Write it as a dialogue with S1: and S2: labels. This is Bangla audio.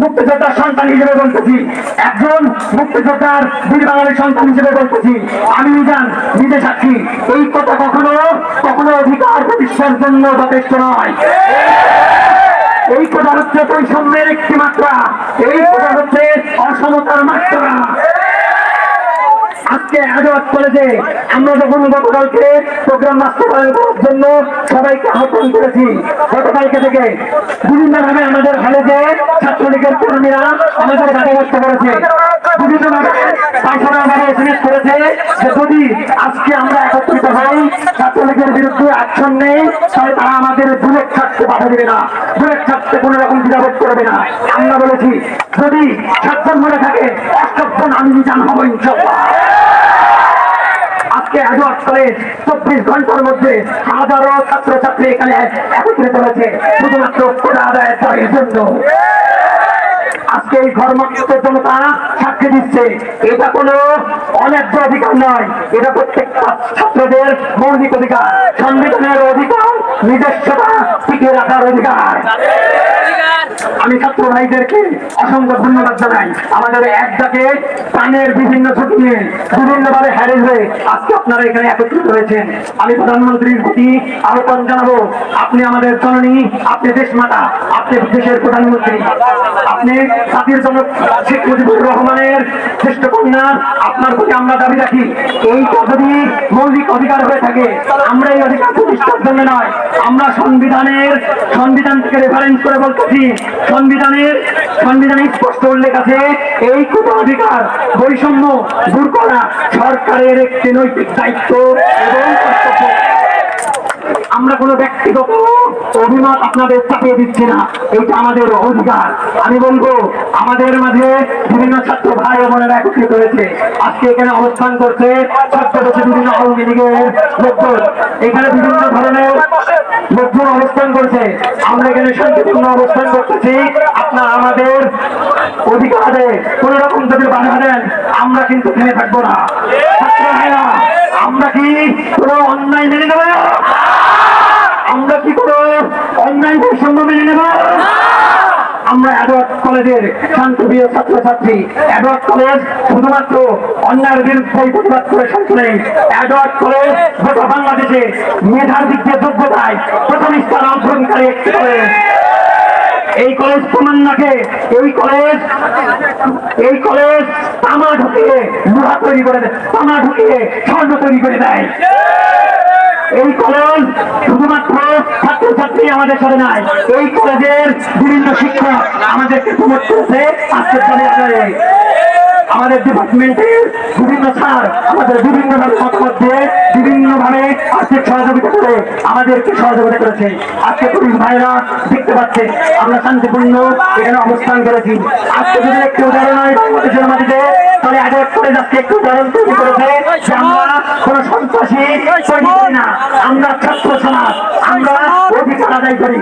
S1: মুক্তিযোদ্ধার সন্তান হিসেবে বলতেছি। একজন মুক্তিযোদ্ধার বীর বাঙালির সন্তান হিসেবে বলতেছি। আমি নিজান নিজে সাক্ষী। এই কথা কখনো কখনো অধিকার প্রতিষ্ঠার জন্য যথেষ্ট নয়। এই কথা হচ্ছে বৈষম্যের একটি মাত্রা এই কথা হচ্ছে অসমতার মাত্রা আজকে আজাদ কলেজে আমরা যখন গতকালকে প্রোগ্রাম বাস্তবায়ন করার জন্য সবাইকে আহ্বান করেছি, গতকালকে থেকে বিভিন্ন ভাবে আমাদের যে ছাত্রলীগের কর্মীরা আমাদের বাধাগ্রস্ত করেছে হই, ছাত্রলীগের বিরুদ্ধে অ্যাকশন নেই, তাহলে তারা আমাদের বুলেট ছাড়তে বাধা দেবে না। বুলেট ছাড়তে কোনো রকম দ্বিধাবোধ করবে না। আমরা বলেছি, যদি সাতজন মনে থাকে অষ্টজন আমি জান হব ইনশাল্লাহ। আজকে আজওয়াজ কলেজ চব্বিশ ঘণ্টার মধ্যে হাজারো ছাত্রছাত্রী এখানে একত্রিত হয়েছে, শুধুমাত্র কোটা আদায়ের দাবির জন্য। আজকে এই জনতা সাক্ষী দিচ্ছে, এটা কোনো অন্যায্য অধিকার নয়, এটা ছাত্রদের মৌলিক অধিকার, সংবিধানের অধিকার, নিজস্বতা টিকে রাখার অধিকার। আমি ছাত্র ভাইদেরকে অসংখ্য ধন্যবাদ জানাই। আমাদের এক ডাকে প্রাণের বিভিন্ন ঝুঁকি নিয়ে বিভিন্ন ভাবে হ্যারেজ হয়ে আজকে আপনারা এখানে একত্রিত হয়েছেন। আমি প্রধানমন্ত্রীর প্রতি আহ্বান জানাব, আপনি আমাদের জননী, আপনি দেশ মাতা, আপনি দেশের প্রধানমন্ত্রী, আপনি জাতির জনক শেখ মুজিবুর রহমানের শ্রেষ্ঠ কন্যা, আপনার প্রতি আমরা দাবি রাখি। এইটা যদি মৌলিক অধিকার হয়ে থাকে। আমরা এই অধিকার প্রতিষ্ঠার জন্য নয়। আমরা সংবিধানের সংবিধান থেকে রেফারেন্স করে বলতেছি। সংবিধানের, সংবিধানে স্পষ্ট উল্লেখ আছে, এই অধিকার বৈষম্য দূর করা সরকারের একটি নৈতিক দায়িত্ব এবং কর্তব্য। আমরা কোনো ব্যক্তিগত অভিমত আপনাদের চাপিয়ে দিচ্ছি না। এটা আমাদের অধিকার। আমি বলব, আমাদের মাঝে বিভিন্ন ছাত্র ভাই ও বোনেরা একত্রিত হয়েছে। আজকে এখানে অবস্থান করছে ছাত্র বসে বিভিন্ন আওয়ামী লীগের লোকজন। এখানে বিভিন্ন ধরনের লোকজন অবস্থান করছে। আমরা এখানে শান্তিপূর্ণ অবস্থান করতেছি। আপনার আমাদের অধিকারে কোন রকম যদি বাধা দেন, আমরা কিন্তু থেমে থাকব না। আমরা কি কোনো আমরা অ্যাডওয়ার্ড কলেজের শান্তপ্রিয় ছাত্রছাত্রী অ্যাডওয়ার্ড কলেজ শুধুমাত্র অন্যায়ের বিরুদ্ধে প্রতিবাদ করে শান্ত নেই। অ্যাডওয়ার্ড কলেজ গোটা বাংলাদেশে মেধার দিক দিয়ে যোগ্যতায় প্রথম স্থান অংশগ্রহণকারী একটি কলেজ। এই কলেজ প্রমাণ এই কলেজ এই কলেজ তামা ঢুকিয়ে লোহা তৈরি করে দেয়, তামা ঢুকিয়ে স্বর্ণ তৈরি করে দেয়। এই কলেজ শুধুমাত্র ছাত্রছাত্রী আমাদের সাথে নাই। এই কলেজের বিভিন্ন শিক্ষক আমাদেরকে প্রমোট করেছে। আজকের দিনে আকারে আমাদের ডিপার্টমেন্টের বিভিন্ন স্যার আমাদের বিভিন্ন ভাবে মতামত দিয়ে বিভিন্ন ভাবে আর্থিক সহযোগিতা করে আমাদেরকে সহযোগিতা করেছে। আজকে পুলিশ ভাইরা দেখতে পাচ্ছে, আমরা শান্তিপূর্ণ এখানে অবস্থান করেছি। আজকে যদি একটি উদাহরণ হয় বাংলাদেশের মাটিতে, তাহলে আগে করে আজকে একটি উদাহরণ তৈরি করেছে আমরা আমরা ছাত্র সমাজ আমরা অধিকার আদায় করি।